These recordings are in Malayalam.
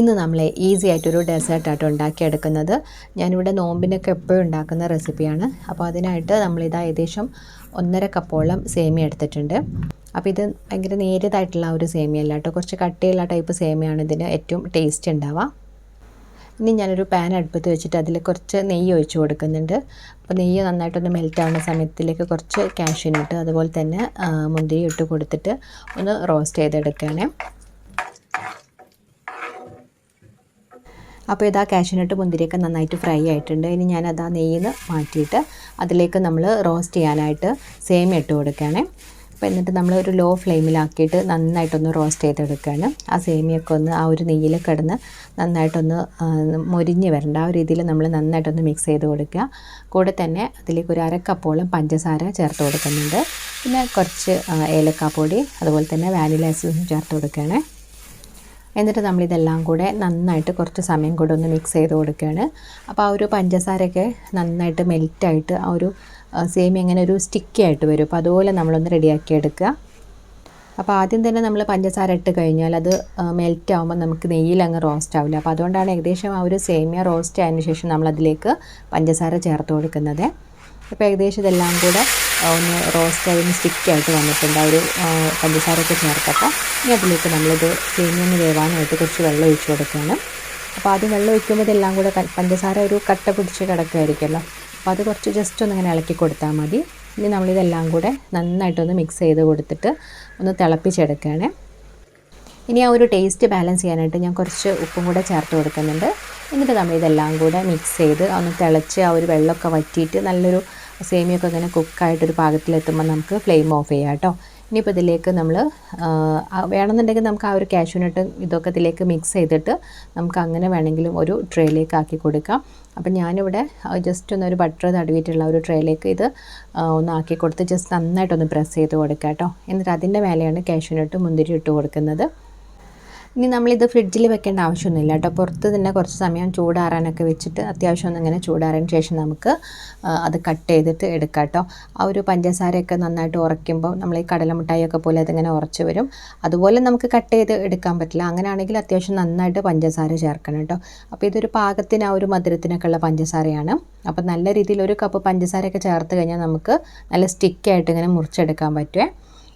ഇന്ന് നമ്മൾ ഈസി ആയിട്ടൊരു ഡെസേർട്ടായിട്ട് ഉണ്ടാക്കിയെടുക്കുന്നത്. ഞാനിവിടെ നോമ്പിനൊക്കെ എപ്പോഴും ഉണ്ടാക്കുന്ന റെസിപ്പിയാണ് അപ്പോൾ അതിനായിട്ട് നമ്മളിതാ ഏകദേശം ഒന്നര കപ്പോളം സേമിയ എടുത്തിട്ടുണ്ട്. അപ്പോൾ ഇത് ഭയങ്കര നേരിയതായിട്ടുള്ള ഒരു സേമിയ അല്ല കേട്ടോ. കുറച്ച് കട്ടിയുള്ള ടൈപ്പ് സേമിയാണ് ഇതിന് ഏറ്റവും ടേസ്റ്റ് ഉണ്ടാവുക. ഇനി ഞാനൊരു പാൻ അടുപ്പത്ത് വെച്ചിട്ട് അതിൽ കുറച്ച് നെയ്യ് ഒഴിച്ച് കൊടുക്കുന്നുണ്ട്. അപ്പോൾ നെയ്യ് നന്നായിട്ടൊന്ന് മെൽറ്റ് ആവുന്ന സമയത്തിലേക്ക് കുറച്ച് കാഷ്യൂനിട്ട് അതുപോലെ തന്നെ മുന്തിരി ഇട്ട് കൊടുത്തിട്ട് ഒന്ന് റോസ്റ്റ് ചെയ്തെടുക്കുകയാണ്. അപ്പോൾ ഇതാ കാഷ്യൂനട്ട് മുന്തിരിയൊക്കെ നന്നായിട്ട് ഫ്രൈ ആയിട്ടുണ്ട്. ഇനി ഞാനത് ആ നെയ്യിൽ മാറ്റിയിട്ട് അതിലേക്ക് നമ്മൾ റോസ്റ്റ് ചെയ്യാനായിട്ട് സേമിയ ഇട്ട് കൊടുക്കുകയാണ്. അപ്പോൾ എന്നിട്ട് നമ്മൾ ഒരു ലോ ഫ്ലെയിമിലാക്കിയിട്ട് നന്നായിട്ടൊന്ന് റോസ്റ്റ് ചെയ്തെടുക്കുകയാണ്. ആ സേമിയൊക്കെ ഒന്ന് ആ ഒരു നെയ്യിൽ കിടന്ന് നന്നായിട്ടൊന്ന് മൊരിഞ്ഞ് വരേണ്ട ആ ഒരു രീതിയിൽ നമ്മൾ നന്നായിട്ടൊന്ന് മിക്സ് ചെയ്ത് കൊടുക്കുക. കൂടെ തന്നെ അതിലേക്ക് ഒരു അരക്കപ്പോളം പഞ്ചസാര ചേർത്ത് കൊടുക്കുന്നുണ്ട്. പിന്നെ കുറച്ച് ഏലക്കാപ്പൊടി അതുപോലെ തന്നെ വാനില എസൻസും ചേർത്ത് കൊടുക്കുകയാണ്. എന്നിട്ട് നമ്മളിതെല്ലാം കൂടെ നന്നായിട്ട് കുറച്ച് സമയം കൂടെ ഒന്ന് മിക്സ് ചെയ്ത് കൊടുക്കുകയാണ്. അപ്പോൾ ആ ഒരു പഞ്ചസാരയൊക്കെ നന്നായിട്ട് മെൽറ്റായിട്ട് ആ ഒരു സേമി അങ്ങനെ ഒരു സ്റ്റിക്കി ആയിട്ട് വരും. അപ്പോൾ അതുപോലെ നമ്മളൊന്ന് റെഡിയാക്കി എടുക്കുക. അപ്പോൾ ആദ്യം തന്നെ നമ്മൾ പഞ്ചസാര ഇട്ട് കഴിഞ്ഞാൽ അത് മെൽറ്റ് ആകുമ്പോൾ നമുക്ക് നെയ്യിൽ അങ്ങ് റോസ്റ്റ് ആവില്ല. അപ്പോൾ അതുകൊണ്ടാണ് ഏകദേശം ആ ഒരു സേമിയ റോസ്റ്റ് ആയതിനു ശേഷം നമ്മളതിലേക്ക് പഞ്ചസാര ചേർത്ത് കൊടുക്കുന്നത്. അപ്പോൾ ഏകദേശം ഇതെല്ലാം കൂടെ ഒന്ന് റോസ്റ്റ് ആയി സ്റ്റിക്കായിട്ട് വന്നിട്ടുണ്ട്. ആ ഒരു പഞ്ചസാരയൊക്കെ ചേർത്തപ്പോൾ ഇനി അതിലേക്ക് നമ്മളിത് സേമിയൊന്ന് വേവാനായിട്ട് കുറച്ച് വെള്ളം ഒഴിച്ചു കൊടുക്കുകയാണ് അപ്പോൾ ആദ്യം വെള്ളം ഒഴിക്കുമ്പോൾ ഇതെല്ലാം കൂടെ പഞ്ചസാര ഒരു കട്ട പിടിച്ച് കിടക്കുമായിരിക്കുമല്ലോ അപ്പോൾ അത് കുറച്ച് ജസ്റ്റ് ഒന്ന് ഇങ്ങനെ ഇളക്കി കൊടുത്താൽ മതി. ഇനി നമ്മളിതെല്ലാം കൂടെ നന്നായിട്ടൊന്ന് മിക്സ് ചെയ്ത് കൊടുത്തിട്ട് ഒന്ന് തിളപ്പിച്ചെടുക്കുകയാണ്. ഇനി ആ ഒരു ടേസ്റ്റ് ബാലൻസ് ചെയ്യാനായിട്ട് ഞാൻ കുറച്ച് ഉപ്പും കൂടെ ചേർത്ത് കൊടുക്കുന്നുണ്ട്. എന്നിട്ട് നമ്മൾ ഇതെല്ലാം കൂടെ മിക്സ് ചെയ്ത് ഒന്ന് തിളച്ച് ആ ഒരു വെള്ളമൊക്കെ വറ്റിയിട്ട് നല്ലൊരു സേമിയൊക്കെ ഇങ്ങനെ കുക്കായിട്ടൊരു പാകത്തിലെത്തുമ്പോൾ നമുക്ക് ഫ്ലെയിം ഓഫ് ചെയ്യാം കേട്ടോ. ഇനിയിപ്പോൾ ഇതിലേക്ക് നമ്മൾ വേണമെന്നുണ്ടെങ്കിൽ നമുക്ക് ആ ഒരു കാഷ്യൂനട്ട് ഇതൊക്കെ ഇതിലേക്ക് മിക്സ് ചെയ്തിട്ട് നമുക്ക് അങ്ങനെ വേണമെങ്കിലും ഒരു ട്രേയിലേക്ക് ആക്കി കൊടുക്കാം. അപ്പം ഞാനിവിടെ ജസ്റ്റ് ഒന്ന് ഒരു ബട്ടർ തടവിയിട്ടുള്ള ഒരു ട്രേയിലേക്ക് ഇത് ഒന്ന് ആക്കി കൊടുത്ത് ജസ്റ്റ് നന്നായിട്ടൊന്ന് പ്രസ് ചെയ്ത് കൊടുക്കാം കേട്ടോ. എന്നിട്ട് അതിന്റെ മേലെയാണ് കാഷ്യൂനട്ട് മുന്തിരി ഇട്ട് കൊടുക്കുന്നത്. ഇനി നമ്മളിത് ഫ്രിഡ്ജിൽ വെക്കേണ്ട ആവശ്യമൊന്നുമില്ല കേട്ടോ. പുറത്ത് തന്നെ കുറച്ച് സമയം ചൂടാറാനൊക്കെ വെച്ചിട്ട് അത്യാവശ്യം ഒന്നിങ്ങനെ ചൂടാറാൻ ശേഷം നമുക്ക് അത് കട്ട് ചെയ്തിട്ട് എടുക്കാം കേട്ടോ. ആ ഒരു പഞ്ചസാരയൊക്കെ നന്നായിട്ട് ഉറയ്ക്കുമ്പോൾ നമ്മൾ ഈ കടലമിഠായിയൊക്കെ പോലെ അതിങ്ങനെ ഉറച്ച് വരും. അതുപോലെ നമുക്ക് കട്ട് ചെയ്ത് എടുക്കാൻ പറ്റില്ല. അങ്ങനെയാണെങ്കിൽ അത്യാവശ്യം നന്നായിട്ട് പഞ്ചസാര ചേർക്കണം കേട്ടോ. അപ്പോൾ ഇതൊരു പാകത്തിന് ആ ഒരു മധുരത്തിനൊക്കെ ഉള്ള പഞ്ചസാരയാണ്. അപ്പോൾ നല്ല രീതിയിൽ ഒരു കപ്പ് പഞ്ചസാരയൊക്കെ ചേർത്ത് കഴിഞ്ഞാൽ നമുക്ക് നല്ല സ്റ്റിക്കായിട്ട് ഇങ്ങനെ മുറിച്ചെടുക്കാൻ പറ്റുമേ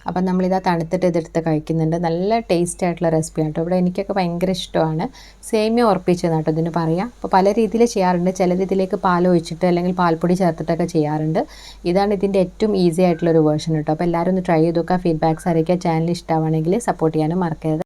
അപ്പം നമ്മളിതാ തണുത്തിട്ട് ഇതെടുത്ത് കഴിക്കുന്നുണ്ട്. നല്ല ടേസ്റ്റ് ആയിട്ടുള്ള റെസിപ്പി ആട്ടോ ഇവിടെ എനിക്കൊക്കെ ഭയങ്കര ഇഷ്ടമാണ്. സേമിയ ഉറപ്പിച്ചത് കേട്ടോ ഇതിന് പറയാം. അപ്പോൾ പല രീതിയിൽ ചെയ്യാറുണ്ട്. ചിലത് ഇതിലേക്ക് പാൽ ഒഴിച്ചിട്ട് അല്ലെങ്കിൽ പാൽപ്പൊടി ചേർത്തിട്ടൊക്കെ ചെയ്യാറുണ്ട്. ഇതാണ് ഇതിന്റെ ഏറ്റവും ഈസി ആയിട്ടുള്ള ഒരു വേർഷൻ കേട്ടോ അപ്പോൾ എല്ലാവരും ഒന്ന് ട്രൈ ചെയ്ത് നോക്കുക. ഫീഡ്ബാക്ക്സ് അറിയിക്കുക. ചാനൽ ഇഷ്ടമാണെങ്കിൽ സപ്പോർട്ട് ചെയ്യാനും മറക്കരുത്.